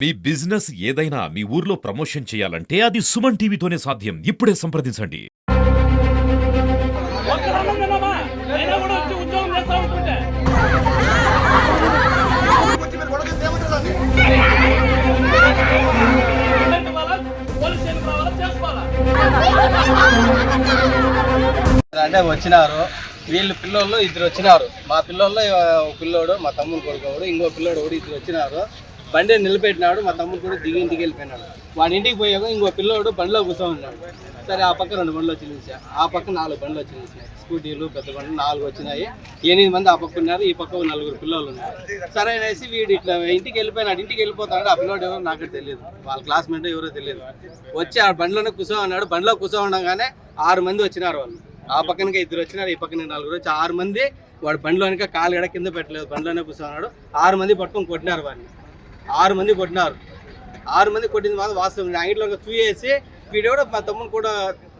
మీ business ఏదైనా మీ ఊర్లో promotion చేయాలంటే అది సుమన్ టీవీతోనే సాధ్యం. ఇప్పుడే సంప్రదించండి. అంటే వచ్చినారు. వీళ్ళు పిల్లోళ్ళు ఇద్దరు వచ్చినారు. మా పిల్లోళ్ళు ఒక పిల్లోడు మా తమ్ముడు కొడుకోడు ఇంకో పిల్లోడు కూడా ఇద్దరు వచ్చినారు. బండి నిలబెట్టినాడు మా తమ్ముడు కూడా దిగి ఇంటికి వెళ్ళిపోయినాడు. వాడి ఇంటికి పోయాక ఇంకో పిల్లోడు బండిలో కూర్చొని ఉన్నాడు సరే ఆ పక్క రెండు బండ్లు వచ్చి ఆ పక్క నాలుగు బండ్లు వచ్చి స్కూటీలు పెద్ద బండ్లు నాలుగు వచ్చినాయి. ఎనిమిది మంది ఆ పక్క ఉన్నారు ఈ పక్క నలుగురు పిల్లలు ఉన్నారు. సరే అనేసి వీడు ఇట్లా ఇంటికి వెళ్ళిపోయినాడు. ఇంటికి వెళ్ళిపోతాడు. ఆ పిల్లోడు ఎవరో నాకు తెలియదు. వాళ్ళ క్లాస్మేట్ ఎవరో తెలియదు. వచ్చి ఆ బండిలోనే కూర్చో ఉన్నాడు బండిలో కూర్చో ఉండగానే ఆరు మంది వచ్చినారు వాళ్ళు. ఆ పక్కనకి ఇద్దరు వచ్చినారు ఈ పక్కన నలుగురు వచ్చి ఆరు మంది వాడు బండిలోనిక కాలు గడ కింద పెట్టలేదు. బండిలోనే కూర్చున్నాడు ఆరు మంది పట్టుకొని కొట్టినారు వాడిని. ఆరు మంది కొట్టినారు. ఆరు మంది కొట్టింది మాత్రం వాస్తవం. అంగిట్లో చూసేసి వీడెవడో మా తమ్ముడు కూడా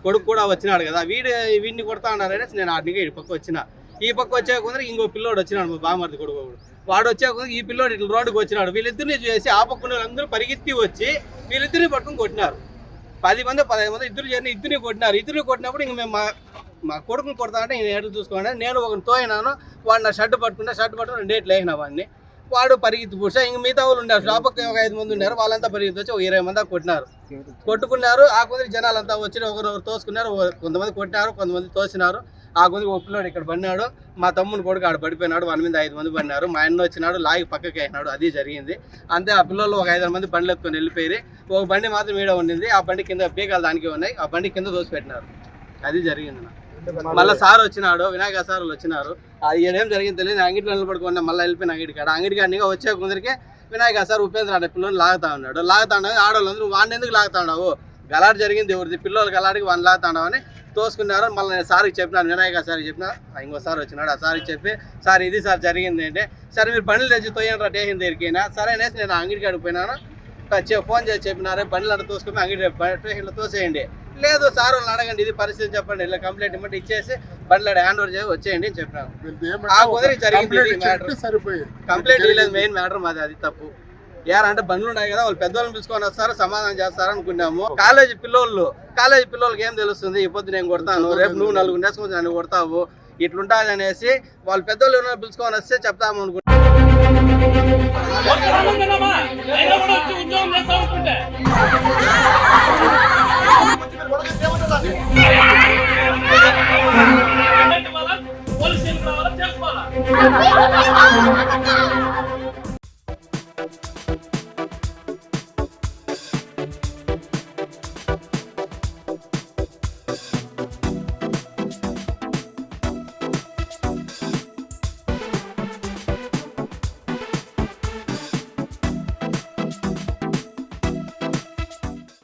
కొడుకు కూడా వచ్చినాడు కదా. వీడు వీడిని కొడతా అన్నారనేసి నేను ఆడికి ఈ పక్క వచ్చిన. ఈ పక్క వచ్చే కొందరు ఇంకో పిల్లోడు వచ్చినాడు మా బామర్ది కొడుకు వాడు వచ్చే కొందరు ఈ పిల్లోడు ఇట్లా రోడ్డుకి వచ్చినాడు. వీళ్ళిద్దరిని చూసి ఆ పక్కన అందరూ పరిగెత్తి వచ్చి వీళ్ళిద్దరిని పట్టుకుని కొట్టినారు. పది మంది పదహైదు మంది ఇద్దరు చేరిన ఇద్దరిని కొట్టినారు. ఇద్దరిని కొట్టినప్పుడు ఇంక మేము మా మా కొడుకుని కొడతా అంటే నేను ఎట్లు చూసుకోండి నేను ఒకరిని తోయినాను. వాడు నా షర్ట్ పట్టుకుంటే షర్ట్ పట్టుకుని రెండేట్లు వేసిన వాడిని. వాడు పరిగెత్తి పూసా ఇంక మిగతా వాళ్ళు ఉన్నారు షాప్కి ఒక ఐదు మంది ఉన్నారు వాళ్ళంతా పరిగెత్తి వచ్చి ఒక ఇరవై మంది కొట్టినారు. కొట్టుకున్నారు. ఆ కొందరు జనాలంతా వచ్చి ఒకరు తోసుకున్నారు. కొంతమంది కొట్టినారు కొంతమంది తోసినారు. ఆ కొందరు ఒప్పులోడు ఇక్కడ పడినాడు. మా తమ్ముని కొడుకు ఆడ పడిపోయినాడు. వాని మీద ఐదు మంది పడినారు. మా అన్న వచ్చినాడు. లాగి పక్కకి అయినాడు అది జరిగింది. అంతే ఆ పిల్లలు ఒక ఐదారు మంది బండ్లు ఎత్తుకొని వెళ్ళిపోయి ఒక బండి మాత్రం ఈడ ఉండింది. ఆ బండి కింద బీగాలు దానికి ఉన్నాయి. ఆ బండి కింద తోసి పెట్టినారు అది జరిగింది. మళ్ళీ సార్ వచ్చినాడు వినాయక సార్ వాళ్ళు వచ్చినారు. అది ఏం జరిగింది తెలియదు. అంగిట్లో నిలబడుకున్నా మళ్ళీ వెళ్ళిపోయిన అంగిటి కాడ. అంగిటి కాడ వచ్చే కొందరికి వినాయక సార్ ఉపేంద్ర అనే పిల్లలు లాగుతా ఉన్నాడు. లాగుతా ఉన్నాడు. ఆడవాళ్ళు వాడిని ఎందుకు లాగుతా ఉన్నావు? గలాట్ జరిగింది ఎవరిది? పిల్లలు గలాడికి వాడిని లాగుతా ఉన్నావు అని తోసుకున్నారు. మళ్ళీ నేను సార్కి చెప్పినాను వినాయక సార్కి చెప్పిన ఇంకో సార్ వచ్చినాడు. ఆ సార్కి చెప్పి సార్ ఇది సార్ జరిగింది అంటే సరే మీరు బండ్లు తెచ్చి తోయండి స్టేషన్ దగ్గరికైనా. సరే అనేసి నేను అంగిటి కాడికి పోయినాను. చె- ఫోన్ చేసి చెప్పినారు బండ్లు అంతా తోసుకుని అంగిటి స్టేషన్లో తోసేయండి. లేదు సార్ వాళ్ళని అడగండి ఇది పరిస్థితి చెప్పండి ఇలా కంప్లైంట్ ఇవ్వండి ఇచ్చేసి బండ్లు హ్యాండ్ ఓవర్ చేసి వచ్చేయండి అని చెప్పినాను ఆ కుదిరి జరిగింది ఇది మ్యాటర్ సరిపోయింది. కంప్లైంట్ ఇవ్వలేదు మెయిన్ మ్యాటర్ మాది అది తప్పు. ఏరంటే బండ్లు ఉన్నాయి కదా వాళ్ళు పెద్దవాళ్ళని పిలుచుకొని వస్తారు సమాధానం చేస్తారు అనుకున్నాము. కాలేజీ పిల్లోళ్ళు కాలేజీ పిల్లోళ్ళకి ఏం తెలుస్తుంది? ఈ పొద్దు నేను కొడతాను? రేపు నువ్వు నలుగురు నేర్చుకుని నన్ను కొడతావు. ఇట్లుంటుంది అనేసి వాళ్ళు పెద్దోళ్ళు ఎవరైనా పిలుచుకొని వస్తే చెప్తాము అనుకుంటున్నాను ఉద్యోగం 不 要